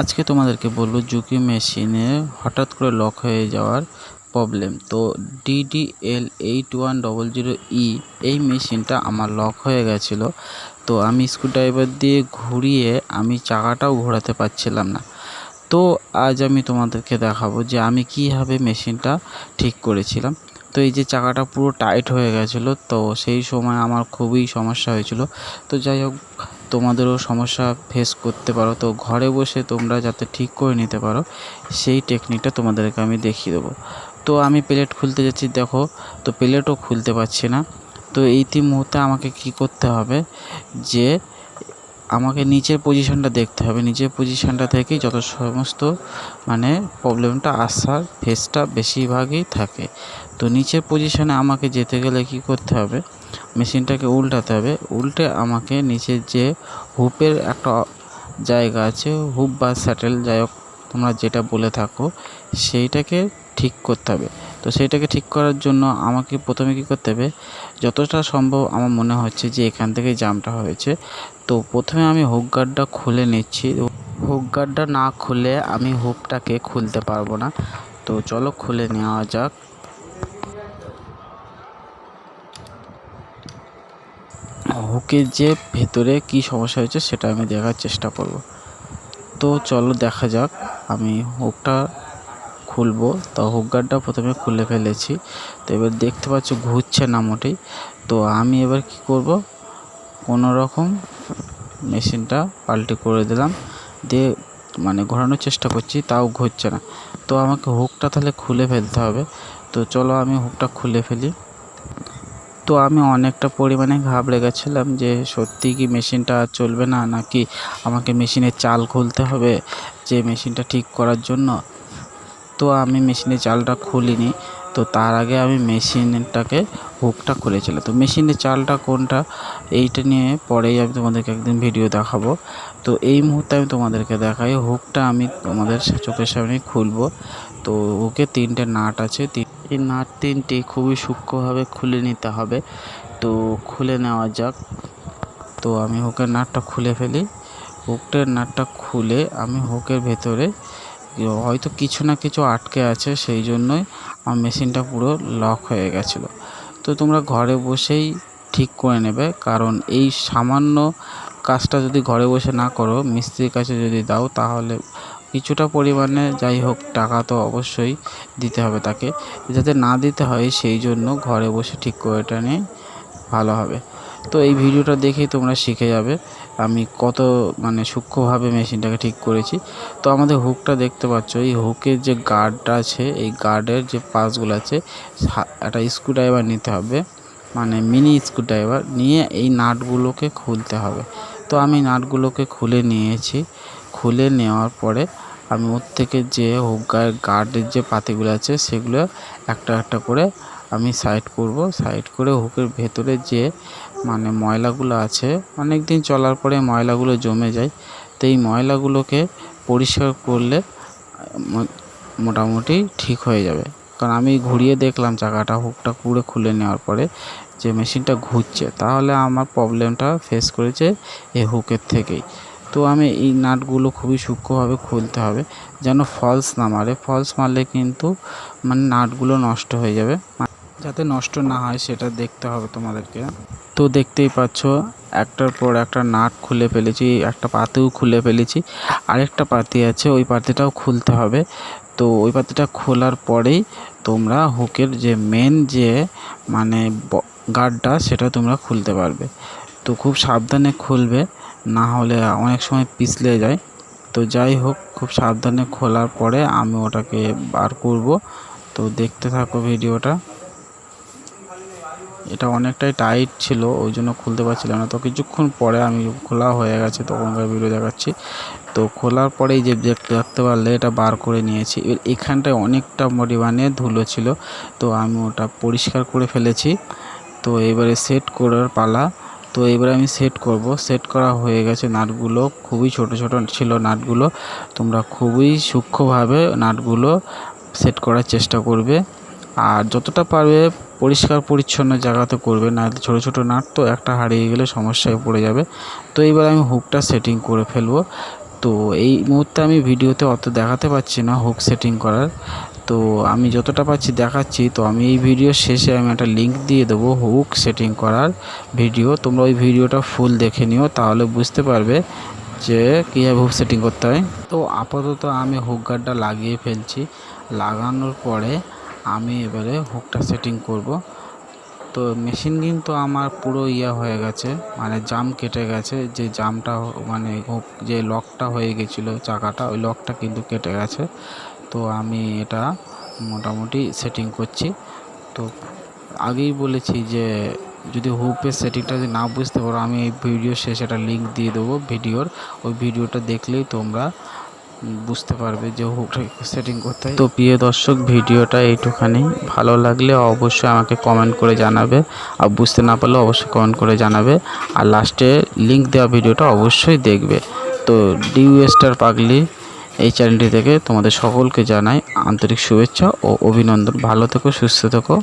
আজকে তোমাদেরকে বলব জুকি মেশিনে হঠাৎ করে লক হয়ে যাওয়ার প্রবলেম তো DDL eight one double zero E এই মেশিনটা আমার লক হয়ে গেছিল। তো আমি স্ক্রুড্রাইভার দিয়ে ঘুরিয়ে আমি চাকাটাও ঘোরাতে পারছিলাম না। তো আজ আমি তোমাদেরকে দেখাবো যে আমি কীভাবে মেশিনটা ঠিক করেছিলাম। তো এই যে চাকাটা পুরো টাইট হয়ে গেছিল, তো সেই সময় আমার খুবই সমস্যা হয়েছিল। তো যাই হোক তোমাদেরও সমস্যা ফেস করতে পারো। তো ঘরে বসে তোমরা যাতে ঠিক করে নিতে পারো, সেই টেকনিকটা তোমাদেরকে আমি দেখিয়ে দেবো। তো আমি প্লেট খুলতে যাচ্ছি, দেখো, তো প্লেটও খুলতে পারছি না। তো এই মুহূর্তে আমাকে কি করতে হবে যে আমাকে নিচের পজিশনটা দেখতে হবে। নিচের পজিশনটা থেকেই যত সমস্ত মানে প্রবলেমটা আসার ফেসটা বেশিরভাগই থাকে। তো নিচের পজিশনে আমাকে যেতে গেলে কি করতে হবে? মেশিনটাকে উল্টাতে হবে। উল্টে আমাকে নিচের যে হুপের একটা জায়গা আছে হুপ বা স্যাটেল যাই হোক তোমরা যেটা বলে থাকো, সেইটাকে ঠিক করতে হবে। তো সেইটাকে ঠিক করার জন্য আমাকে প্রথমে কী করতে হবে, যতটা সম্ভব আমার মনে হচ্ছে যে এখান থেকে জামটা হয়েছে। তো প্রথমে আমি হুক গার্ডটা খুলে নিচ্ছি। হুক গার্ডটা না খুলে আমি হুকটাকে খুলতে পারব না। তো চলো খুলে নেওয়া যাক। হুকের যে ভেতরে কি সমস্যা হয়েছে সেটা আমি দেখার চেষ্টা করব। তো চলো দেখা যাক, আমি হুকটা খুলবো। তো হুক গার্ডটা প্রথমে খুলে ফেলেছি। তো এবার দেখতে পাচ্ছ ঘুরছে না মোটেই তো আমি এবার কি করব? কোনো রকম মেশিনটা পাল্টে করে দিলাম। দিয়ে মানে ঘোরানোর চেষ্টা করছি, তাও ঘুরছে না। তো আমাকে হুকটা তাহলে খুলে ফেলতে হবে। তো চলো আমি হুকটা খুলে ফেলি। তো আমি অনেকটা পরিমাণে ঘাবড়ে গেছিলাম যে সত্যি কি মেশিনটা চলবে না, নাকি আমাকে মেশিনের চাল খুলতে হবে যে মেশিনটা ঠিক করার জন্য? তো আমি মেশিনে চালটা খুলিনি। তো তার আগে আমি মেশিনটাকে হুকটা খুলেছিলাম। তো মেশিনের চালটা কোনটা, এইটা নিয়ে পরেই আমি তোমাদেরকে একদিন ভিডিও দেখাবো। তো এই মুহূর্তে আমি তোমাদেরকে দেখাই, হুকটা আমি তোমাদের চোখের সামনে খুলবো। তো হুকে তিনটে নাট আছে এই নাট তিনটি খুবই সূক্ষ্মভাবে খুলে নিতে হবে। তো খুলে নেওয়া যাক। তো আমি হুকের নাটটা খুলে ফেলি। হুকটার নাটটা খুলে আমি হুকের ভেতরে হয়তো কিছু না কিছু আটকে আছে, সেই জন্যই আমার মেশিনটা পুরো লক হয়ে গেছিল। তো তোমরা ঘরে বসেই ঠিক করে নেবে, কারণ এই সামান্য কাজটা যদি ঘরে বসে না করো, মিস্ত্রির কাছে যদি দাও, তাহলে কিছুটা পরিমাণে যাই হোক, টাকা তো অবশ্যই দিতে হবে তাকে। যাতে না দিতে হয়, সেই জন্য ঘরে বসে ঠিক করে এটা নিয়ে ভালো হবে। তো এই ভিডিওটা দেখেই তোমরা শিখে যাবে আমি কত মানে সূক্ষ্মভাবে মেশিনটাকে ঠিক করেছি। তো আমাদের হুকটা দেখতে পাচ্ছ, এই হুকের যে গার্ডটা আছে, এই গার্ডের যে পাসগুলো আছে একটা স্ক্রুড্রাইভার নিতে হবে মানে মিনি স্ক্রুড্রাইভার নিয়ে এই নাটগুলোকে খুলতে হবে। তো আমি নাটগুলোকে খুলে নিয়েছি, খুলে নেওয়ার পরে আমি ওর থেকে যে হুক গার্ডের যে পাতিগুলো আছে, সেগুলো একটা একটা করে আমি সাইড করব। সাইড করে হুকের ভেতরে যে মানে ময়লাগুলো আছে। অনেক দিন চলার পরে ময়লাগুলো জমে যায়। তো এই ময়লাগুলোকে পরিষ্কার করলে মোটামুটি ঠিক হয়ে যাবে। কারণ আমি ঘুরিয়ে দেখলাম চাকাটা, হুকটা পুরো খুলে নেওয়ার পরে যে মেশিনটা ঘুরছে, তাহলে আমার প্রবলেমটা ফেস করেছে এই হুকের থেকেই। তো আমি এই নাটগুলো খুবই সূক্ষ্মভাবে খুলতে হবে, যেন ফলস না মারে। ফলস মারলে কিন্তু মানে নাটগুলো নষ্ট হয়ে যাবে। যাতে নষ্ট না হয়, সেটা দেখতে হবে তোমাদেরকে। তো দেখতেই পাচ্ছ, একটার পর একটা নাট খুলে ফেলেছি, একটা পাতিও খুলে ফেলেছি। আরেকটা পাতি আছে, ওই পাতিটাও খুলতে হবে। তো ওই পাতিটা খোলার পরেই তোমরা হুকের যে মেন যে মানে গার্ডটা সেটা তোমরা খুলতে পারবে। তো খুব সাবধানে খুলবে, না হলে অনেক সময় পিছলে যায়। তো যাই হোক, খুব সাবধানে খোলার পরে আমি ওটাকে বার করব। তো দেখতে থাকো ভিডিওটা। এটা অনেকটাই টাইট ছিল, ওই জন্য খুলতে পারছিলাম না। তো কিছুক্ষণ পরে আমি খোলা হয়ে গেছে, তখনকার ভিডিও দেখাচ্ছি। তো খোলার পরেই যে দেখতে পারলে এটা বার করে নিয়েছি। এখানটায় অনেকটা পরিমাণে ধুলো ছিল। তো আমি ওটা পরিষ্কার করে ফেলেছি। তো এবারে সেট করার পালা। তো এবারে আমি সেট করব। সেট করা হয়ে গেছে নাটগুলো। খুবই ছোট ছোট ছিল নাটগুলো। তোমরা খুবই সূক্ষ্মভাবে নাটগুলো সেট করার চেষ্টা করবে। আর যতটা পারবে পরিষ্কার পরিচ্ছন্ন জায়গাতে করবে, না ছোটো ছোটো নাট তো একটা হারিয়ে গেলে সমস্যায় পড়ে যাবে। তো এইবার আমি হুকটা সেটিং করে ফেলব। তো এই মুহূর্তে আমি ভিডিওতে অত দেখাতে পারছি না হুক সেটিং করার। তো আমি যতটা পাচ্ছি দেখাচ্ছি, তো আমি এই ভিডিও শেষে আমি একটা লিঙ্ক দিয়ে দেবো হুক সেটিং করার ভিডিও। তোমরা ওই ভিডিওটা ফুল দেখে নিও, তাহলে বুঝতে পারবে যে কীভাবে হুক সেটিং করতে হয়। তো আপাতত আমি হুক গার্ডটা লাগিয়ে ফেলছি। লাগানোর পরে আমি এবারে হুকটা সেটিং করব। তো মেশিন কিন্তু আমার পুরো ইয়ে হয়ে গেছে মানে জাম কেটে গেছে। যে জামটা মানে হুক, যে লকটা হয়ে গেছিল চাকাটা, ওই লকটা কিন্তু কেটে গেছে। তো আমি এটা মোটামুটি সেটিং করছি। তো আগেই বলেছি যে, যদি হুপের সেটিংটা যদি না বুঝতে পারো, আমি এই ভিডিও শেষে একটা লিঙ্ক দিয়ে দেবো ভিডিওর। ওই ভিডিওটা দেখলেই তোমরা বুঝতে পারবে যে হুকটা সেটিং করতে হয় তো প্রিয় দর্শক, ভিডিওটা এইটুখানি। ভালো লাগলে অবশ্যই আমাকে কমেন্ট করে জানাবে। আর বুঝতে না পারলে অবশ্যই কমেন্ট করে জানাবে। আর লাস্টে লিঙ্ক দেওয়া ভিডিওটা অবশ্যই দেখবে। তো ডিউ পাগলি এই চ্যানেলটি থেকে তোমাদের সকলকে জানাই আন্তরিক শুভেচ্ছা ও অভিনন্দন। ভালো থেকো, সুস্থ থেকো।